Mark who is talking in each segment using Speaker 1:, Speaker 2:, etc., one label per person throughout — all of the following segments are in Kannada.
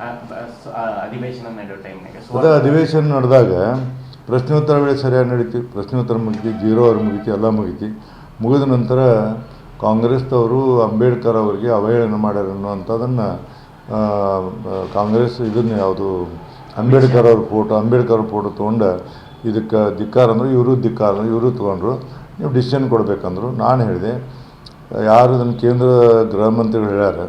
Speaker 1: ಆ, ಅಧಿವೇಶನ ನಡೆಯೋ ಟೈಮ್ನಾಗ
Speaker 2: ಅದೇ ಅಧಿವೇಶನ ನಡೆದಾಗ ಪ್ರಶ್ನೋತ್ತರ ವೇಳೆ ಸರಿಯಾಗಿ ನಡೀತಿ ಪ್ರಶ್ನೋತ್ತರ ಮುಗಿತಿ ಜೀರೋ ಅವ್ರು ಮುಗಿತಿ ಎಲ್ಲ ಮುಗಿತಿ. ಮುಗಿದ ನಂತರ ಕಾಂಗ್ರೆಸ್ದವರು ಅಂಬೇಡ್ಕರ್ ಅವರಿಗೆ ಅವಹೇಳನ ಮಾಡ್ಯಾರ ಅನ್ನುವಂಥದ್ದನ್ನು ಕಾಂಗ್ರೆಸ್ ಇದನ್ನು ಯಾವುದು ಅಂಬೇಡ್ಕರ್ ಅವ್ರ ಫೋಟೋ ಅಂಬೇಡ್ಕರ್ ಅವ್ರ ಫೋಟೋ ತೊಗೊಂಡು ಇದಕ್ಕೆ ಧಿಕ್ಕಾರ ಅಂದರು ಇವರು ಧಿಕ್ಕಾರ ಅಂದರು ಇವರು ತೊಗೊಂಡ್ರು. ನೀವು ಡಿಸಿಷನ್ ಕೊಡಬೇಕಂದ್ರು. ನಾನು ಹೇಳಿದೆ ಯಾರು ಇದನ್ನು ಕೇಂದ್ರ ಗೃಹ ಮಂತ್ರಿಗಳು ಹೇಳ್ಯಾರ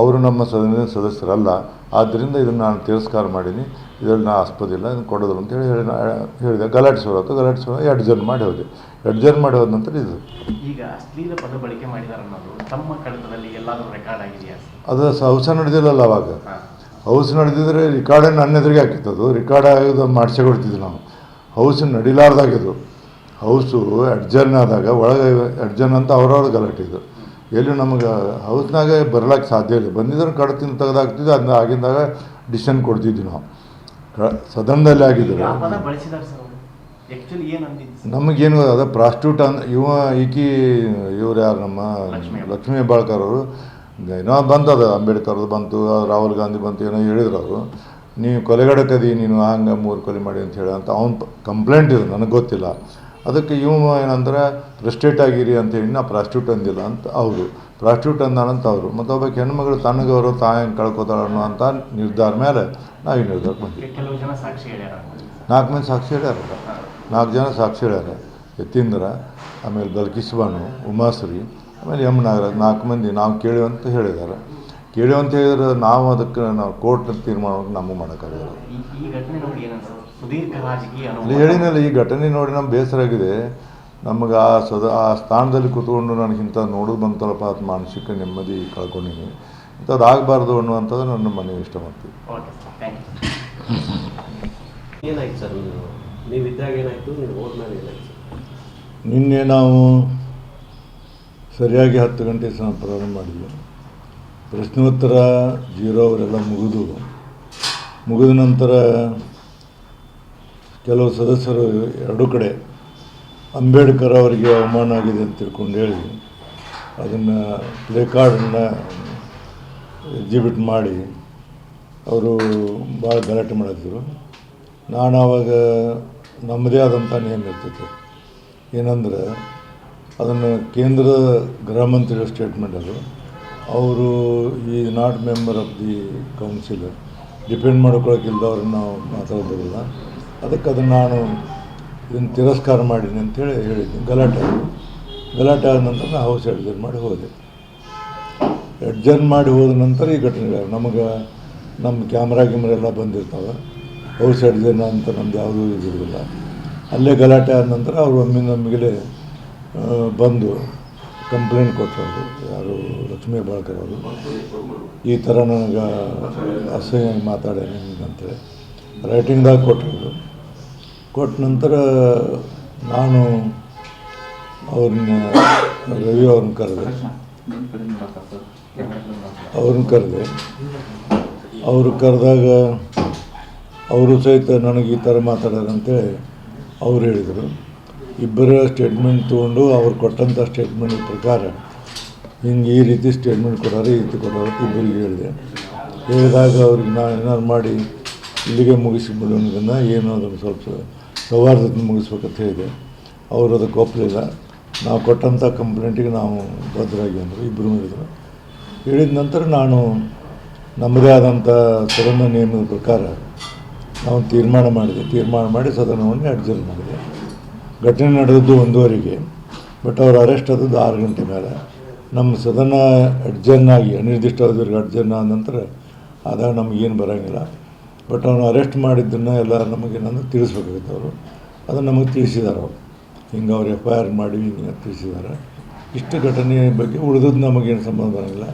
Speaker 2: ಅವರು ನಮ್ಮ ಸದನದ ಸದಸ್ಯರಲ್ಲ. ಆದ್ದರಿಂದ ಇದನ್ನು ನಾನು ತಿರಸ್ಕಾರ ಮಾಡೀನಿ. ಇದರಲ್ಲಿ ನಾ ಆಸ್ಪದಿಲ್ಲ ಇದನ್ನು ಕೊಡೋದು ಅಂತ ಹೇಳಿ ಹೇಳಿದೆ ಗಲಾಟೆ ಶುರುವಾಯ್ತು ಗಲಾಟೆ ಶುರು ಎರಡು ಜನ ಮಾಡಿ ಹೋದೆ. ಎರಡು ಜನ ಮಾಡಿ ಹೋದ ನಂತರ ಇದು.
Speaker 1: ಈಗ ಅಶ್ಲೀಲ ಪದ ಬಳಕೆ ಅನ್ನೋದು ತಮ್ಮ ಕಡತದಲ್ಲಿ ಎಲ್ಲಾದರೂ ರೆಕಾರ್ಡ್ ಆಗಿದೆಯಾ?
Speaker 2: ಅದು ಹೌಸ ನಡೆದಿಲ್ಲಲ್ಲ ಅವಾಗ. ಹೌಸ್ ನಡೆದಿದ್ರೆ ರಿಕಾರ್ಡೇ ನನ್ನ ಎದುರಿಗೆ ಹಾಕಿತ್ತದು ರಿಕಾರ್ಡ್ ಆಗೋದು ಮಾಡಿಸಿ ಕೊಡ್ತಿದ್ವಿ ನಾವು. ಹೌಸ್ ನಡಿಲಾರ್ದಾಗಿದ್ದು. ಹೌಸು ಅಡ್ಜರ್ನ್ ಆದಾಗ ಒಳಗೆ ಅಡ್ಜನ್ ಅಂತ ಅವ್ರವ್ರ ಗಲಾಟೆ ಇದು. ಎಲ್ಲಿ ನಮಗೆ ಹೌಸ್ನಾಗೆ ಬರ್ಲಿಕ್ಕೆ ಸಾಧ್ಯ ಇಲ್ಲ. ಬಂದಿದ್ರೆ ಕಡತಿನ ತೆಗೆದಾಗ್ತಿದ್ದೆ ಅದನ್ನ ಆಗಿಂದಾಗ ಡಿಸಿಷನ್ ಕೊಡ್ತಿದ್ವಿ ನಾವು. ಕ ಸದನದಲ್ಲಿ
Speaker 1: ಅಂದಿದ್ದು
Speaker 2: ನಮಗೇನು ಅದ ಪ್ರಾಸ್ಟ್ಯೂಟ್ ಅಂದ ಇವ ಈಕಿ ಇವ್ರು ಯಾರು ನಮ್ಮ
Speaker 1: ಲಕ್ಷ್ಮೀ.
Speaker 2: ಬಾಳ್ಕರ್ ಹೆಬ್ಬಾಳ್ಕರ್ ಅವರು. ಏನೋ ಬಂದದ ಅಂಬೇಡ್ಕರ್ದು ಬಂತು ರಾಹುಲ್ ಗಾಂಧಿ ಬಂತು ಏನೋ ಹೇಳಿದ್ರು ಅವರು. ನೀವು ಕೊಲೆಗಡಕದಿ ನೀನು ಹಂಗೆ ಮೂರು ಕೊಲೆ ಮಾಡಿ ಅಂತ ಹೇಳಿ ಅಂತ ಅವ್ನು ಕಂಪ್ಲೇಂಟ್ ಇದು ನನಗೆ ಗೊತ್ತಿಲ್ಲ. ಅದಕ್ಕೆ ಇವ ಏನಂದ್ರೆ ರೆಸ್ಟೇಟ್ ಆಗಿರಿ ಅಂತ ಹೇಳಿ ನಾ ಪ್ರಾಸ್ಟ್ಯೂಟ್ ಅಂದಿಲ್ಲ ಅಂತ ಅವರು. ಪ್ರಾಸ್ಟ್ಯೂಟ್ ಅಂದಾನಂತ ಅವರು. ಮತ್ತು ಒಬ್ಬ ಹೆಣ್ಮಗಳು ತಣ್ಣಗವರು ಅವರು ತಾಯಿ ಕಳ್ಕೊತಾಳ ಅನ್ನೋ ಅಂತ ನಿರ್ಧಾರ ಮೇಲೆ ನಾವು ಈ ನಿರ್ಧಾರಕ್ಕೆ ಬಂದ್ವಿ. ನಾಲ್ಕು ಮಂದಿ ಸಾಕ್ಷಿ ಹೇಳ್ಯಾರ ನಾಲ್ಕು ಜನ ಸಾಕ್ಷಿ ಹೇಳ್ಯಾರ. ಯತೀಂದ್ರ ಆಮೇಲೆ ಬಲ್ಕಿಸ್ಬಾನು ಉಮಾಶ್ರೀ ಆಮೇಲೆ ಎಂ ನಾಗರಾಜ್ ನಾಲ್ಕು ಮಂದಿ ನಾವು ಕೇಳಿವಂತ ಹೇಳಿದ್ದಾರೆ ಕೇಳಿವಂತ ಹೇಳಿದ್ರೆ ನಾವು ಅದಕ್ಕೆ ನಾವು ಕೋರ್ಟ್ ತೀರ್ಮಾನ ನಮಗೆ ಮಾಡೋಕ್ಕಾಗಲ್ಲ. ಅಲ್ಲಿ ಹೇಳಿನಲ್ಲ ಈ ಘಟನೆ ನೋಡಿ ನಮ್ಗೆ ಬೇಸರ ಆಗಿದೆ. ನಮಗೆ ಆ ಸದ ಆ ಸ್ಥಾನದಲ್ಲಿ ಕೂತ್ಕೊಂಡು ನನಗಿಂತ ನೋಡೋದು ಬಂತಲ್ಲಪ್ಪ ಅದು ಮಾನಸಿಕ ನೆಮ್ಮದಿ ಕಳ್ಕೊಂಡಿನಿ ಇಂಥದ್ದು ಆಗಬಾರ್ದು ಅನ್ನುವಂಥದ್ದು ನನ್ನ ಮನವಿ ಇಷ್ಟ ಮಾಡ್ತೀವಿ
Speaker 1: ಓಕೆ ಸರ್ ಥ್ಯಾಂಕ್ ಯು
Speaker 3: ಏನಾಯ್ತು ಸರ್ ನೀವು? ನೀವಿದ್ದಾಗ ಏನಾಯ್ತು? ನೀವು ಹೋದ್ಮೇಲೆ ಏನಾಯ್ತು?
Speaker 2: ನಿನ್ನೆ ನಾವು ಸರಿಯಾಗಿ ಹತ್ತು ಗಂಟೆ ಸಹ ಪ್ರಾರಂಭ ಮಾಡಿದ್ವಿ. ಪ್ರಶ್ನೋತ್ತರ ಜೀರೋ ಅವರೆಲ್ಲ ಮುಗಿದು, ಮುಗಿದ ನಂತರ ಕೆಲವು ಸದಸ್ಯರು ಎರಡೂ ಕಡೆ ಅಂಬೇಡ್ಕರ್ ಅವರಿಗೆ ಅವಮಾನ ಆಗಿದೆ ಅಂತ ತಿಳ್ಕೊಂಡು ಹೇಳಿ ಅದನ್ನು ಪ್ಲೇ ಕಾರ್ಡನ್ನು ಎಕ್ಸಿಬಿಟ್ ಮಾಡಿ ಅವರು ಭಾಳ ಗಲಾಟೆ ಮಾಡಿದ್ರು. ನಾನು ಆವಾಗ ನಮ್ಮದೇ ಆದಂಥ ನೇಮ್ ಇರ್ತೈತೆ. ಏನಂದ್ರೆ ಅದನ್ನು ಕೇಂದ್ರ ಗೃಹ ಮಂತ್ರಿಗಳ ಸ್ಟೇಟ್ಮೆಂಟ್ ಅದು. ಅವರು ಈ not member of the council depend ಮಾಡ್ಕೊಳಕ್ಕಿಲ್ದವ್ರನ್ನ ನಾವು ಮಾತಾಡೋದಿಲ್ಲ ಅದಕ್ಕೆ ಅದನ್ನು ನಾನು ಇದನ್ನು ತಿರಸ್ಕಾರ ಮಾಡೀನಿ ಅಂತೇಳಿ ಹೇಳಿದ್ದೀನಿ ಗಲಾಟೆ. ಗಲಾಟೆ ಆದ ನಂತರ ನಾನು ಹೌಸ್ ಅಡ್ಜರ್ನ್ ಮಾಡಿ ಹೋದೆ. ಅಡ್ಜರ್ನ್ ಮಾಡಿ ಹೋದ ನಂತರ ಈ ಘಟನೆಗಳು. ನಮಗೆ ನಮ್ಮ ಕ್ಯಾಮ್ರಾ ಗಿಮ್ರ ಎಲ್ಲ ಬಂದಿರ್ತಾವೆ. ಹೌಸ್ ಅಡ್ಜರ್ನ್ ಅಂತ ನಮ್ದು ಯಾವುದೂ ಇದಿರಲಿಲ್ಲ ಅಲ್ಲೇ ಗಲಾಟೆ ಆದ ನಂತರ ಅವರು ಒಮ್ಮೆ ನಮಗಲೇ ಬಂದು ಕಂಪ್ಲೇಂಟ್ ಕೊಟ್ಟರು ಯಾರು ಲಕ್ಷ್ಮೀ ಬಾಳ್ಕರ್ ಅವರು. ಈ ಥರ ನನಗೆ ಅಸಹ್ಯ ಮಾತಾಡಿ ಅಂತೇಳಿ. ರೈಟಿಂಗ್ದಾಗ ಕೊಟ್ಟರು ಕೊಟ್ಟ ನಂತರ ನಾನು ಅವ್ರನ್ನ ರವಿ ಅವ್ರನ್ನ ಕರೆದೆ. ಅವ್ರನ್ನ ಕರೆದೆ. ಅವರು ಕರೆದಾಗ ಅವರು ಸಹಿತ ನನಗೆ ಈ ಥರ ಮಾತಾಡ್ಯಾರಂತೇಳಿ ಅವ್ರು ಹೇಳಿದರು. ಇಬ್ಬರ ಸ್ಟೇಟ್ಮೆಂಟ್ ತೊಗೊಂಡು ಅವ್ರು ಕೊಟ್ಟಂಥ ಸ್ಟೇಟ್ಮೆಂಟ್ ಪ್ರಕಾರ ಹಿಂಗೆ ಈ ರೀತಿ ಸ್ಟೇಟ್ಮೆಂಟ್ ಕೊಡೋರು, ಈ ರೀತಿ ಕೊಡೋರು ಇಬ್ಬರಿಗೆ ಹೇಳಿದೆ. ಹೇಳಿದಾಗ ಅವ್ರಿಗೆ ನಾನು ಏನಾದ್ರು ಮಾಡಿ, ಇಲ್ಲಿಗೆ ಮುಗಿಸಿಬಿಡು ಏನು ಅದನ್ನು ಸ್ವಲ್ಪ ಸೌಹಾರ್ದತೆ ಮುಗಿಸ್ಬೇಕಂತ ಹೇಳಿದೆ. ಅವರು ಅದಕ್ಕೆ ಒಪ್ಪಲಿಲ್ಲ ನಾವು ಕೊಟ್ಟಂಥ ಕಂಪ್ಲೇಂಟಿಗೆ ನಾವು ಭದ್ರಾಗಿ ಅಂದರು ಇಬ್ಬರು ಹೇಳಿದರು ಹೇಳಿದ ನಂತರ ನಾನು ನಮ್ಮದೇ ಆದಂಥ ಸದನ ನಿಯಮದ ಪ್ರಕಾರ ನಾವು ತೀರ್ಮಾನ ಮಾಡಿದೆ. ತೀರ್ಮಾನ ಮಾಡಿ ಸದನವನ್ನು ಅಡ್ಜರ್ನ್ ಮಾಡಿದೆ. ಘಟನೆ ನಡೆದದ್ದು ಒಂದೂವರೆಗೆ ಬಟ್ ಅವ್ರು ಅರೆಸ್ಟ್ ಆದದ್ದು ಆರು ಗಂಟೆ ಮೇಲೆ. ನಮ್ಮ ಸದನ ಅಡ್ಜನ್ ಆಗಿ ಅನಿರ್ದಿಷ್ಟ ಅವಧಿವರೆಗೆ ಅಡ್ಜನ್ ಆದ ನಂತರ ಆದಾಗ ನಮಗೇನು ಬರೋಂಗಿಲ್ಲ. ಬಟ್ ಅವನು ಅರೆಸ್ಟ್ ಮಾಡಿದ್ದನ್ನು ಎಲ್ಲ ನಮಗೇನಂದ್ರೆ ತಿಳಿಸ್ಬೇಕಾಗಿತ್ತು ಅವರು. ಅದನ್ನು ನಮಗೆ ತಿಳಿಸಿದ್ದಾರೆ ಅವರು. ಹಿಂಗೆ ಅವ್ರು ಎಫ್ ಐ ಆರ್ ಮಾಡಿ ಹಿಂಗೆ ತಿಳಿಸಿದ್ದಾರೆ. ಇಷ್ಟು ಘಟನೆ ಬಗ್ಗೆ ಉಳಿದದ್ದು ನಮಗೇನು ಸಂಬಂಧ ಬರೋಂಗಿಲ್ಲ.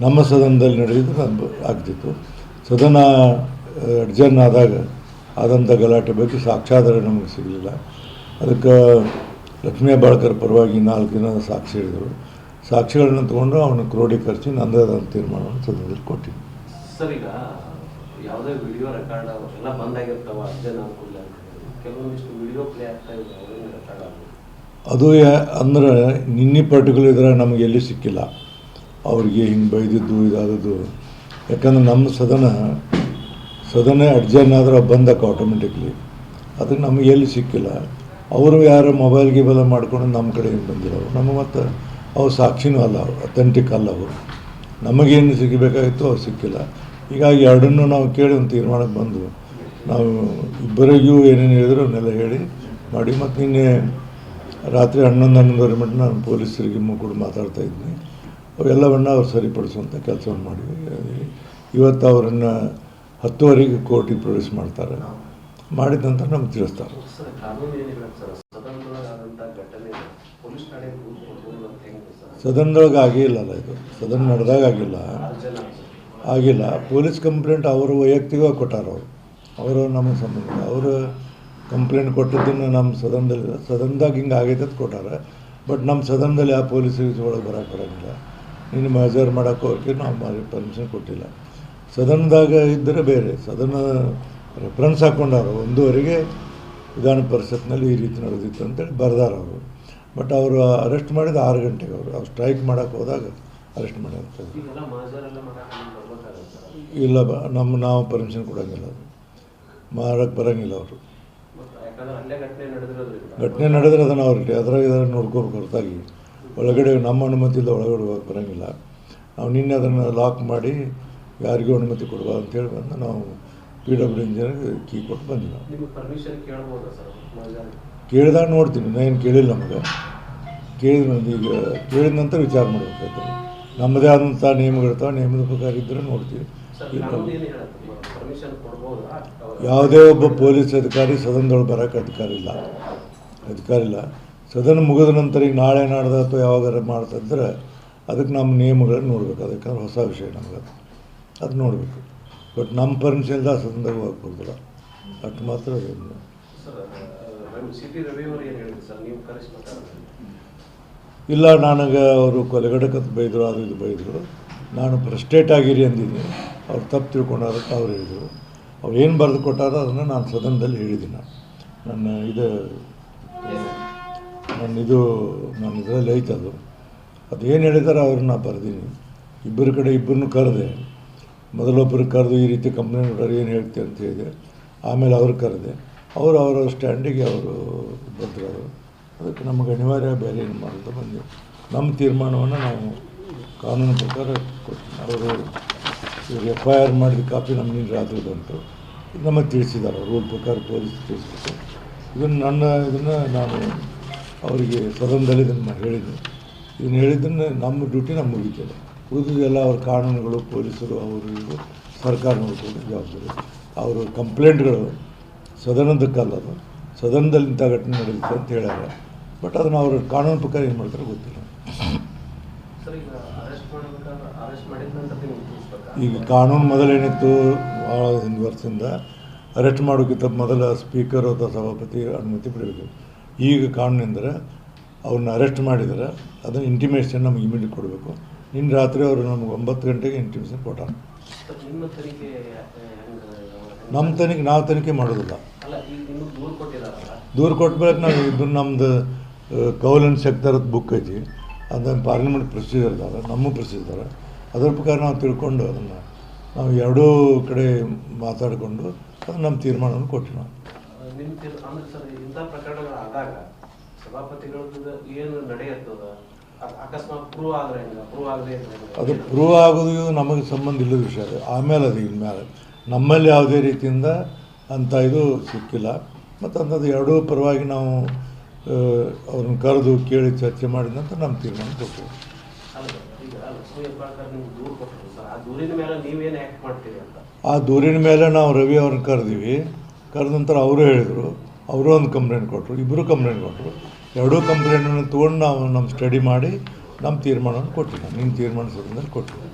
Speaker 2: ನಮ್ಮ ಸದನದಲ್ಲಿ ನಡೆದಿದ್ದು ಅದು ಆಗ್ತಿತ್ತು. ಸದನ ಅಡ್ಜನ್ ಆದಾಗ ಆದಂಥ ಗಲಾಟೆ ಬಗ್ಗೆ ಸಾಕ್ಷಾಧಾರ ನಮಗೆ ಸಿಗಲಿಲ್ಲ. ಅದಕ್ಕೆ ಲಕ್ಷ್ಮೀ ಬಾಳ್ಕರ್ ಪರವಾಗಿ ನಾಲ್ಕು ದಿನ ಸಾಕ್ಷಿ ಹೇಳಿದರು. ಸಾಕ್ಷಿಗಳನ್ನ ತೊಗೊಂಡು ಅವನು ಕ್ರೋಢೀಕರಿಸಿ ನಂದಾದಂಥ ತೀರ್ಮಾನವನ್ನು ಸದನದಲ್ಲಿ ಕೊಟ್ಟಿದ್ದೆ
Speaker 3: ಸರ್ ಈಗ ಯಾವುದೇ ವಿಡಿಯೋ ರೆಕಾರ್ಡ್ ಎಲ್ಲ ಬಂದಾಗಿರ್ತಾವ ಅದೇ ಅನುಕೂಲ ಕೆಲವೊಂದಿಷ್ಟು ವಿಡಿಯೋ ಪ್ಲೇ ಆಗ್ತಾ ರೆಕಾರ್ಡ್
Speaker 2: ಅದು ಯಾ- ಅಂದ್ರೆ ನಿನ್ನೆ ಪರ್ಟಿಕ್ಯುಲರ್ ಇದ್ರೆ ನಮಗೆ ಎಲ್ಲಿ ಸಿಕ್ಕಿಲ್ಲ. ಅವ್ರಿಗೆ ಹಿಂಗೆ ಬೈದಿದ್ದು ಇದಾದದ್ದು. ಯಾಕಂದ್ರೆ ನಮ್ಮ ಸದನ ಸದನ ಅಡ್ಜನ್ ಆದ್ರೆ ಬಂದಕ್ಕೆ ಆಟೋಮೆಟಿಕ್ಲಿ ಅದಕ್ಕೆ ನಮಗೆ ಎಲ್ಲಿ ಸಿಕ್ಕಿಲ್ಲ. ಅವರು ಯಾರು ಮೊಬೈಲ್ ಗಿಬೆಲ್ಲ ಮಾಡ್ಕೊಂಡು ನಮ್ಮ ಕಡೆಗೆ ಬಂದಿರೋ ಬಂದಿರೋರು ನಮಗೆ ಮತ್ತು ಅವ್ರು ಸಾಕ್ಷಿನೂ ಅಲ್ಲ ಅಥೆಂಟಿಕ್ ಅಲ್ಲ ಅವರು. ನಮಗೇನು ಸಿಗಬೇಕಾಗಿತ್ತು ಅವ್ರು ಸಿಕ್ಕಿಲ್ಲ. ಹೀಗಾಗಿ ಎರಡನ್ನೂ ನಾವು ಕೇಳಿ ಒಂದು ತೀರ್ಮಾನಕ್ಕೆ ಬಂದು ನಾವು ಇಬ್ಬರಿಗೂ ಏನೇನು ಹೇಳಿದ್ರು ಅವನ್ನೆಲ್ಲ ಹೇಳಿ ಮಾಡಿ. ಮತ್ತು ನಿನ್ನೆ ರಾತ್ರಿ ಹನ್ನೊಂದು ಹನ್ನೊಂದುವರೆ ಮಟ್ಟ ನಾನು ಪೊಲೀಸರಿಗೆ ಕೂಡ ಮಾತಾಡ್ತಾ ಇದ್ದೀನಿ ಅವೆಲ್ಲವನ್ನು ಅವ್ರು ಸರಿಪಡಿಸುವಂಥ ಕೆಲಸವನ್ನು ಮಾಡಿ ಇವತ್ತು ಅವರನ್ನು ಹತ್ತುವರೆಗೆ ಕೋರ್ಟಿಗೆ ಪ್ರವೇಶ ಮಾಡ್ತಾರೆ. ಮಾಡಿದ ನಂತರ ನಮ್ಗೆ ತಿಳಿಸ್ತಾರೆ.
Speaker 3: ಸದನದೊಳಗೆ
Speaker 2: ಆಗಿಲ್ಲಲ್ಲ ಇದು. ಸದನ ನಡೆದಾಗ ಆಗಿಲ್ಲ. ಆಗಿಲ್ಲ. ಪೊಲೀಸ್ ಕಂಪ್ಲೇಂಟ್ ಅವರು ವೈಯಕ್ತಿಕವಾಗಿ ಕೊಟ್ಟಾರ ಅವರು. ಅವರು ನಮಗೆ ಸಂಬಂಧ ಅವರು ಕಂಪ್ಲೇಂಟ್ ಕೊಟ್ಟಿದ್ದನ್ನು ನಮ್ಮ ಸದನದಲ್ಲಿ ಸದನದಾಗ ಹಿಂಗೆ ಆಗೈತೆ ಅಂತ ಕೊಟ್ಟಾರ. ಬಟ್ ನಮ್ಮ ಸದನದಲ್ಲಿ ಯಾವ ಪೊಲೀಸ್ ಒಳಗೆ ಬರೋಕೆ ಬರೋಂಗಿಲ್ಲ. ನೀನು ಮೆಜರ್ ಮಾಡೋಕ್ಕೆ ಹೋಗಿ ನಾವು ಪರ್ಮಿಷನ್ ಕೊಟ್ಟಿಲ್ಲ. ಸದನದಾಗ ಇದ್ದರೆ ಬೇರೆ. ಸದನ ರೆಫರೆನ್ಸ್ ಹಾಕ್ಕೊಂಡವರು ಒಂದೂವರೆಗೆ ವಿಧಾನ ಪರಿಷತ್ನಲ್ಲಿ ಈ ರೀತಿ ನಡೆದಿತ್ತು ಅಂತೇಳಿ ಬರ್ದಾರ ಅವರು. ಬಟ್ ಅವರು ಅರೆಸ್ಟ್ ಮಾಡಿದ ಆರು ಗಂಟೆಗೆ ಅವರು. ಅವ್ರು ಸ್ಟ್ರೈಕ್ ಮಾಡೋಕೆ ಹೋದಾಗ ಅರೆಸ್ಟ್ ಮಾಡಿರ್ತಾರೆ
Speaker 3: ಮಾಡಕ್ಕೆ ಸರ್?
Speaker 2: ಇಲ್ಲ ಬ ನಮ್ಮ ನಾವು ಪರ್ಮಿಷನ್ ಕೊಡೋಂಗಿಲ್ಲ ಅವರು. ಮಾರಕ್ಕೆ ಬರೋಂಗಿಲ್ಲ ಅವರು.
Speaker 3: ಘಟನೆ
Speaker 2: ನಡೆದ್ರೆ ಅದನ್ನು ಅವ್ರಿಗೆ ಅದ್ರಾಗ ಇದ್ರಾಗ ನೋಡ್ಕೋಬೇಕು ಹೊರತಾಗಿ. ಒಳಗಡೆ ನಮ್ಮ ಅನುಮತಿ ಇಲ್ಲ ಒಳಗಡೆ ಹೋಗಕ್ಕೆ ಬರೋಂಗಿಲ್ಲ. ನಾವು ನಿನ್ನೆ ಅದನ್ನು ಲಾಕ್ ಮಾಡಿ ಯಾರಿಗೂ ಅನುಮತಿ ಕೊಡಬಾರ್ದು ಅಂತೇಳಿ ಬಂದು ನಾವು ಪಿ ಡಬ್ಲ್ಯೂ ಇಂಜಿನಿಯರ್ಗೆ ಕೀ ಕೊಟ್ಟು ಬಂದ್ವಿ ನಾವು ಕೇಳಿದಾಗ ನೋಡ್ತೀನಿ ನಾನು ಕೇಳಿಲ್ಲ ನಮಗೆ. ಕೇಳಿದ ಈಗ ಕೇಳಿದ ನಂತರ ವಿಚಾರ ಮಾಡಬೇಕಾಯ್ತು ನಮ್ಮದೇ ಆದಂಥ ನಿಯಮಗಳಿರ್ತಾವೆ ನಿಯಮದ ಪ್ರಕಾರ ಇದ್ದರೆ ನೋಡ್ತೀವಿ. ಯಾವುದೇ ಒಬ್ಬ ಪೊಲೀಸ್ ಅಧಿಕಾರಿ ಸದನದೊಳಗೆ ಬರೋಕ್ಕೆ ಅಧಿಕಾರ ಇಲ್ಲ. ಅಧಿಕಾರ ಇಲ್ಲ. ಸದನ ಮುಗಿದ ನಂತರ ಈಗ ನಾಳೆ ನಾಡ್ದ ಅಥವಾ ಯಾವಾಗಾರ ಮಾಡ್ತಿದ್ರೆ ಅದಕ್ಕೆ ನಮ್ಮ ನಿಯಮಗಳನ್ನ ನೋಡ್ಬೇಕು. ಅದಕ್ಕೆ ಹೊಸ ವಿಷಯ ನಮ್ಗೆ. ಅದು ನೋಡಬೇಕು. ಬಟ್ ನಮ್ಮ ಪರ್ಮಿಷನ್ ಇಲ್ಲ ಸದನದಾಗ ಹೋಗಕ್ಕೆ ಬರೋದಿಲ್ಲ ಅಷ್ಟು ಮಾತ್ರ ಅದು. ಇಲ್ಲ ನನಗೆ ಅವರು ಕೊಲೆಗಡಕತ್ ಬೈದರು ಅದು ಇದು ಬೈದರು. ನಾನು ಫ್ರಸ್ಟ್ರೇಟ್ ಆಗಿರಿ ಅಂದಿದ್ದೀನಿ ಅವ್ರು ತಪ್ಪು ತಿಳ್ಕೊಂಡಾರಕ್ಕೆ ಅವ್ರು ಹೇಳಿದರು. ಅವ್ರು ಏನು ಬರೆದು ಕೊಟ್ಟಾರೋ ಅದನ್ನು ನಾನು ಸದನದಲ್ಲಿ ಹೇಳಿದ್ದೀನಿ ನನ್ನ ಇದು ನನ್ನ ಇದು ನನ್ನ ಇದರಲ್ಲಿ ಐತೆ ಅದು ಏನು ಹೇಳಿದಾರೆ ಅವ್ರನ್ನ ಬರೆದೀನಿ. ಇಬ್ಬರ ಕಡೆ ಇಬ್ಬರನ್ನು ಕರೆದೆ. ಮೊದಲೊಬ್ಬರು ಕರೆದು ಈ ರೀತಿ ಕಂಪ್ನಿ ನೋಡೋರು ಏನು ಹೇಳ್ತೀವಿ ಅಂತ ಹೇಳಿದೆ. ಆಮೇಲೆ ಅವರು ಕರೆದೆ. ಅವರು ಅವರ ಸ್ಟ್ಯಾಂಡಿಗೆ ಅವರು ಬದ್ದರು ಅದಕ್ಕೆ ನಮಗೆ ಅನಿವಾರ್ಯ ಬೇರೆ ಏನು ಮಾಡೋದು ಬಂದು ನಮ್ಮ ತೀರ್ಮಾನವನ್ನು ನಾವು ಕಾನೂನು ಪ್ರಕಾರ ಕೊಟ್ಟು ಅವರು ಇವರು ಎಫ್ ಐ ಆರ್ ಮಾಡಿದ ಕಾಪಿ ನಮ್ಮ ನೀರು ನಮಗೆ ತಿಳಿಸಿದ್ದಾರೆ ರೂಲ್ ಪ್ರಕಾರ ಪೊಲೀಸ್ ತಿಳಿಸ್ಬಿಟ್ಟು ಇದನ್ನು ನನ್ನ ಇದನ್ನು ನಾನು ಅವರಿಗೆ ಸದನದಲ್ಲಿ ಇದನ್ನು ಹೇಳಿದ್ದೆ ಇದನ್ನು ಹೇಳಿದ್ದನ್ನು ನಮ್ಮ ಡ್ಯೂಟಿ ನಮ್ಮ ಮುಗಿತದೆ. ಉಳಿದಿದ್ದೆಲ್ಲ ಅವ್ರ ಕಾನೂನುಗಳು ಪೊಲೀಸರು ಅವರು ಸರ್ಕಾರ ನೋಡ್ಕೊಂಡು ಜವಾಬ್ದಾರಿ. ಅವರು ಕಂಪ್ಲೇಂಟ್ಗಳು ಸದನದಕ್ಕಲ್ಲ ಅದು. ಸದನದಲ್ಲಿ ಇಂಥ ಘಟನೆ ನಡೆಯುತ್ತೆ ಅಂತ ಹೇಳ್ಯಾರ. ಬಟ್ ಅದನ್ನು ಅವರು ಕಾನೂನು ಪ್ರಕಾರ ಏನು ಮಾಡ್ತಾರೆ ಗೊತ್ತಿಲ್ಲ.
Speaker 3: ಈಗ
Speaker 2: ಕಾನೂನು ಮೊದಲೇನಿತ್ತು ಭಾಳ ಹಿಂದೆ ವರ್ಷದಿಂದ ಅರೆಸ್ಟ್ ಮಾಡೋಕ್ಕಿಂತ ಮೊದಲ ಸ್ಪೀಕರ್ ಅಥವಾ ಸಭಾಪತಿ ಅನುಮತಿ ಪಡಿಬೇಕು ಈಗ ಕಾನೂನೆಂದರೆ ಅವ್ರನ್ನ ಅರೆಸ್ಟ್ ಮಾಡಿದರೆ ಅದನ್ನು ಇಂಟಿಮೇಷನ್ ನಮ್ಗೆ ಇಮಿಡಿಯೇಟ್ ಕೊಡಬೇಕು. ನಿನ್ನ ರಾತ್ರಿ ಅವರು ನಮ್ಗೆ ಒಂಬತ್ತು ಗಂಟೆಗೆ ಇಂಟಿಮೇಷನ್ ಕೊಟ್ಟಾರ.
Speaker 3: ನಿಮ್ಮ ತನಿಖೆ,
Speaker 2: ನಾವು ತನಿಖೆ ಮಾಡೋದಿಲ್ಲ.
Speaker 3: ದೂರು
Speaker 2: ಕೊಟ್ಟಬೇಕು ನಾವು ಇಬ್ಬರು ನಮ್ಮದು ಕೌಲನ್ ಸೆಕ್ಟರ್ದು ಬುಕ್ ಐತಿ. ಅದನ್ನು ಪಾರ್ಲಿಮೆಂಟ್ ಪ್ರೊಸೀಜರ್ ಇದ್ದಾರೆ ನಮ್ಮ ಪ್ರೊಸೀಜರ್ ಅದರ ಪ್ರಕಾರ ನಾವು ತಿಳ್ಕೊಂಡು ಅದನ್ನು ನಾವು ಎರಡೂ ಕಡೆ ಮಾತಾಡಿಕೊಂಡು ಅದು ನಮ್ಮ ತೀರ್ಮಾನವನ್ನು ಕೊಟ್ಟು ನಾವು.
Speaker 3: ಸಭಾಪತಿಗಳದ್ದು ಏನು ನಡೆಯುತ್ತದ?
Speaker 2: ಅದು ಪ್ರೂವ್ ಆಗೋದು ನಮಗೆ ಸಂಬಂಧ ಇಲ್ಲದ ವಿಷಯ ಅದು. ಆಮೇಲೆ ಅದು ಇನ್ಮೇಲೆ ನಮ್ಮಲ್ಲಿ ಯಾವುದೇ ರೀತಿಯಿಂದ ಅಂಥ ಇದು ಸಿಕ್ಕಿಲ್ಲ. ಮತ್ತು ಅಂಥದ್ದು ಎರಡೂ ಪರವಾಗಿ ನಾವು ಅವ್ರನ್ನ ಕರೆದು ಕೇಳಿ ಚರ್ಚೆ ಮಾಡಿದ ನಂತರ ನಮ್ಮ ತೀರ್ಮಾನ
Speaker 3: ಕೊಟ್ಟು ಆ ದೂರಿನ ಮೇಲೆ
Speaker 2: ನಾವು ರವಿ ಅವ್ರನ್ನ ಕರೆದಿವಿ. ಕರೆದ ನಂತರ ಅವರು ಹೇಳಿದರು. ಅವರು ಒಂದು ಕಂಪ್ಲೇಂಟ್ ಕೊಟ್ಟರು ಇಬ್ಬರು ಕಂಪ್ಲೇಂಟ್ ಕೊಟ್ಟರು ಎರಡೂ ಕಂಪ್ಲೇಂಟನ್ನು ತೊಗೊಂಡು ನಾವು ನಮ್ಮ ಸ್ಟಡಿ ಮಾಡಿ ನಮ್ಮ ತೀರ್ಮಾನವನ್ನು ಕೊಟ್ಟಿಲ್ಲ ನಿಮ್ಮ ತೀರ್ಮಾನ ಸಂದರ್ಭದಲ್ಲಿ ಕೊಟ್ಟಿವಿ